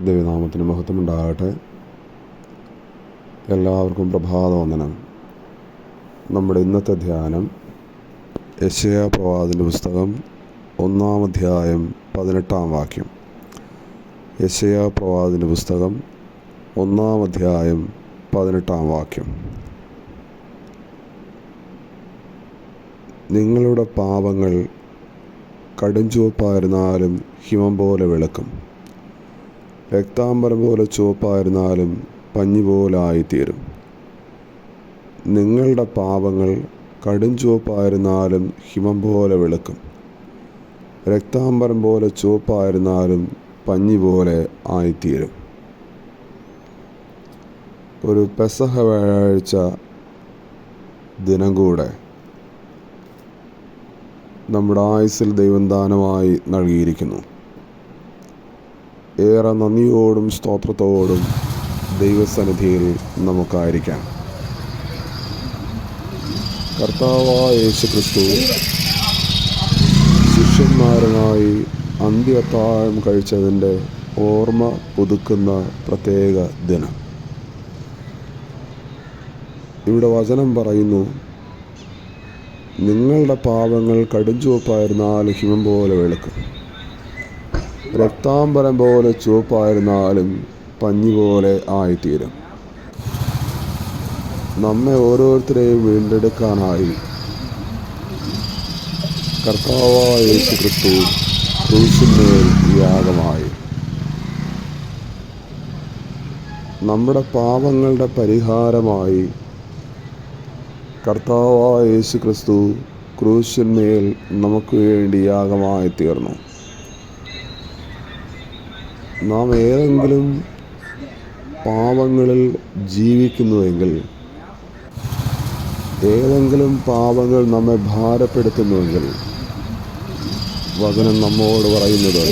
ദൈവനാമത്തിന് മഹത്വമുണ്ടാകട്ടെ. എല്ലാവർക്കും പ്രഭാതവന്ദനം. നമ്മുടെ ഇന്നത്തെ ധ്യാനം യശയ പ്രവാദിന്റെ പുസ്തകം ഒന്നാം അധ്യായം പതിനെട്ടാം വാക്യം. യശയ പ്രവാദിന്റെ പുസ്തകം ഒന്നാം അധ്യായം പതിനെട്ടാം വാക്യം. നിങ്ങളുടെ പാപങ്ങൾ കടുംചുവപ്പായിരുന്നാലും ഹിമം പോലെ വെളുക്കും. രക്താംബരം പോലെ ചുവപ്പായിരുന്നാലും പഞ്ഞി പോലായിത്തീരും. നിങ്ങളുടെ പാപങ്ങൾ കടും ചുവപ്പായിരുന്നാലും ഹിമം പോലെ വെളുക്കും. രക്താംബരം പോലെ ചുവപ്പായിരുന്നാലും പഞ്ഞി പോലെ ആയിത്തീരും. ഒരു പെസഹ വ്യാഴാഴ്ച ദിനം കൂടെ നമ്മുടെ ആയുസിൽ ദൈവം ദാനമായി നൽകിയിരിക്കുന്നു. ഏറെ നന്ദിയോടും സ്തോത്രത്തോടും ദൈവസന്നിധിയിൽ നമുക്കായിരിക്കാം. കർത്താവായ യേശു ക്രിസ്തു ശിഷ്യന്മാരനായി അന്ത്യത്താഴം കഴിച്ചതിന്റെ ഓർമ്മ പുതുക്കുന്ന പ്രത്യേക ദിനം. ഇവിടെ വചനം പറയുന്നു നിങ്ങളുടെ പാപങ്ങൾ കടുംചുവപ്പായിരുന്നാലും ഹിമം പോലെ വെളുക്കും. രക്താംബരം പോലെ ചുവപ്പായിരുന്നാലും പഞ്ഞി പോലെ ആയിത്തീരും. നമ്മെ ഓരോരുത്തരെയും വീണ്ടെടുക്കാനായി കർത്താവായ യേശു ക്രൂശിന്മേൽ യാഗമായി നമ്മുടെ പാപങ്ങളുടെ പരിഹാരമായി കർത്താവായ യേശു ക്രിസ്തു ക്രൂശിന്മേൽ നമുക്ക് വേണ്ടി യാഗമായി തീർന്നു നാം ഏതെങ്കിലും പാപങ്ങളിൽ ജീവിക്കുന്നുവെങ്കിൽ ഏതെങ്കിലും പാപങ്ങൾ നമ്മെ ഭാരപ്പെടുത്തുന്നുവെങ്കിൽ വചനം നമ്മോട് പറയുന്നത്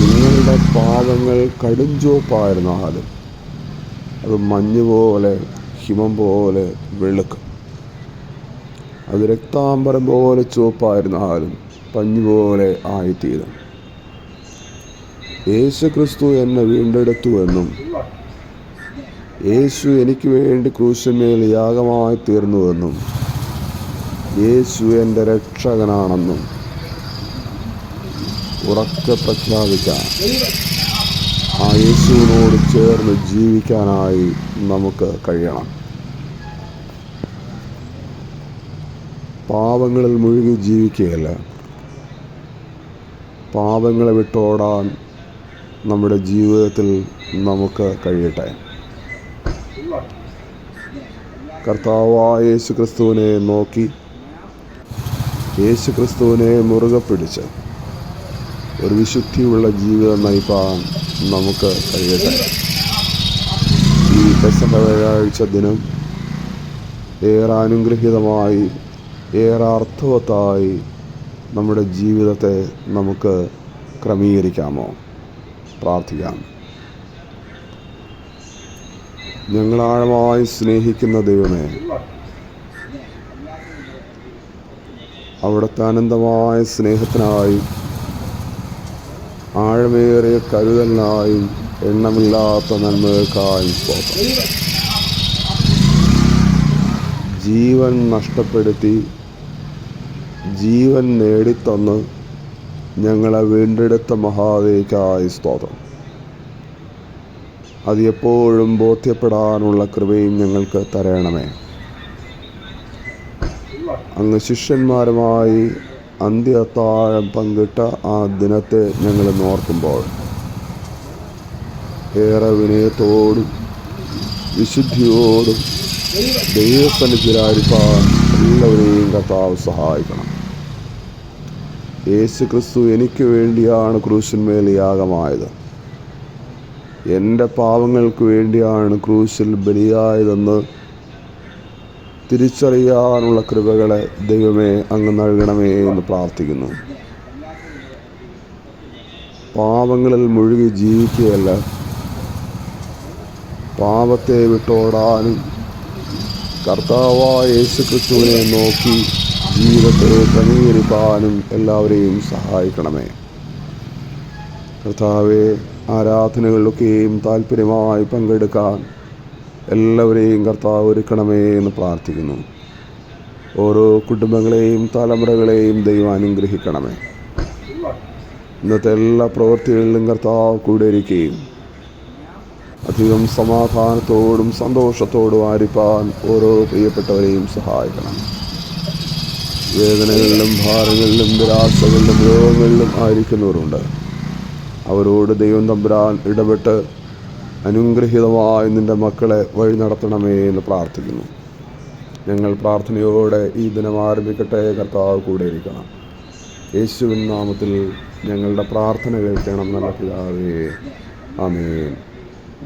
നിങ്ങളുടെ പാപങ്ങൾ കടുംചുവപ്പായിരുന്നാലും അത് മഞ്ഞ് പോലെ ഹിമം പോലെ വെളുക്കും. അത് രക്താംബരം പോലെ ചുവപ്പായിരുന്നാലും പഞ്ഞു പോലെ ആയിത്തീരും. യേശു ക്രിസ്തു എന്നെ വീണ്ടെടുത്തു എന്നും യേശു എനിക്ക് വേണ്ടി ക്രൂശന്മേൽ യാഗമായി തീർന്നുവെന്നും യേശു എന്റെ രക്ഷകനാണെന്നും ഉറക്കെ പ്രഖ്യാപിക്കാൻ ആ യേശുവിനോട് ചേർന്ന് ജീവിക്കാനായി നമുക്ക് കഴിയണം. പാപങ്ങളിൽ മുഴുകി ജീവിക്കുകയല്ല. പാപങ്ങളെ വിട്ടോടാൻ നമ്മുടെ ജീവിതത്തിൽ നമുക്ക് കഴിയട്ടെ. കർത്താവായ ക്രിസ്തുവിനെ നോക്കി യേശു ക്രിസ്തുവിനെ മുറുകെ പിടിച്ച് ഒരു വിശുദ്ധിയുള്ള ജീവിതം നയിപ്പാൻ നമുക്ക് കഴിയട്ടെ. ഈ പെസഹ വ്യാഴാഴ്ച ദിനം ഏറെ അനുഗ്രഹീതമായി ഏറെ അർത്ഥവത്തായി നമ്മുടെ ജീവിതത്തെ നമുക്ക് ക്രമീകരിക്കാമോ? പ്രാർത്ഥിക്കാം. ഞങ്ങളാഴമായി സ്നേഹിക്കുന്ന ദൈവമേ അവിടുത്തെ അനന്തമായ സ്നേഹത്തിനായി ആഴമേറിയ കരുതലിനായി എണ്ണമില്ലാത്ത നന്മകൾക്കായി ജീവൻ നഷ്ടപ്പെടുത്തി ജീവൻ നേടിത്തന്ന് ഞങ്ങളെ വീണ്ടെടുത്ത മഹാദേവിക്കായ സ്തോത്രം. അത് എപ്പോഴും ബോധ്യപ്പെടാനുള്ള കൃപയും ഞങ്ങൾക്ക് തരണമേ. അങ്ങ് ശിഷ്യന്മാരുമായി അന്ത്യത്താഴം പങ്കിട്ട ആ ദിനത്തെ ഞങ്ങൾ നോർക്കുമ്പോൾ ഏറെ വിനയത്തോടും വിശുദ്ധിയോടും ദൈവസന്നിധിയിലായിരിക്കാൻ എല്ലാവരെയും കർത്താവ് സഹായിക്കണം. യേശു ക്രിസ്തു എനിക്ക് വേണ്ടിയാണ് ക്രൂശിന്മേൽ യാഗമായത്. എന്റെ പാവങ്ങൾക്ക് വേണ്ടിയാണ് ക്രൂശിൽ ബലിയായതെന്ന് തിരിച്ചറിയാനുള്ള കൃപകളെ ദൈവമേ അങ്ങ് നൽകണമേ എന്ന് പ്രാർത്ഥിക്കുന്നു. പാവങ്ങളിൽ മുഴുകി ജീവിക്കുകയല്ല പാപത്തെ വിട്ടോടാനും കർത്താവായ യേശു ക്രിസ്തുവിനെ നോക്കി ജീവിതത്തെ ക്രമീകരിക്കാനും എല്ലാവരെയും സഹായിക്കണമേ. കർത്താവെ ആരാധനകളിലൊക്കെയും താല്പര്യമായി പങ്കെടുക്കാൻ എല്ലാവരെയും കർത്താവ് ഒരുക്കണമേ എന്ന് പ്രാർത്ഥിക്കുന്നു. ഓരോ കുടുംബങ്ങളെയും തലമുറകളെയും ദൈവം അനുഗ്രഹിക്കണമേ. ഇന്നത്തെ എല്ലാ പ്രവൃത്തികളിലും കർത്താവ് കൂടെ ഇരിക്കുകയും അധികം സമാധാനത്തോടും സന്തോഷത്തോടും ആരിപ്പാൻ ഓരോ പ്രിയപ്പെട്ടവരെയും സഹായിക്കണം. വേദനകളിലും ഭാരങ്ങളിലും നിരാശകളിലും രോഗങ്ങളിലും ആയിരിക്കുന്നവരുണ്ട്. അവരോട് ദൈവം തമ്പുരാൻ ഇടപെട്ട് അനുഗ്രഹീതമായി നിന്റെ മക്കളെ വഴി നടത്തണമേ എന്ന് പ്രാർത്ഥിക്കുന്നു. ഞങ്ങൾ പ്രാർത്ഥനയോടെ ഈ ദിനം ആരംഭിക്കട്ടെ. കർത്താവ് കൂടെ ഇരിക്കണം. യേശുവിൻ നാമത്തിൽ ഞങ്ങളുടെ പ്രാർത്ഥന കേൾക്കണം നല്ല പിതാവേ. ആമേൻ.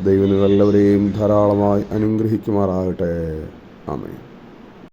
ദൈവം എല്ലാവരെയും ധാരാളമായി അനുഗ്രഹിക്കുമാറാകട്ടെ. ആമേൻ.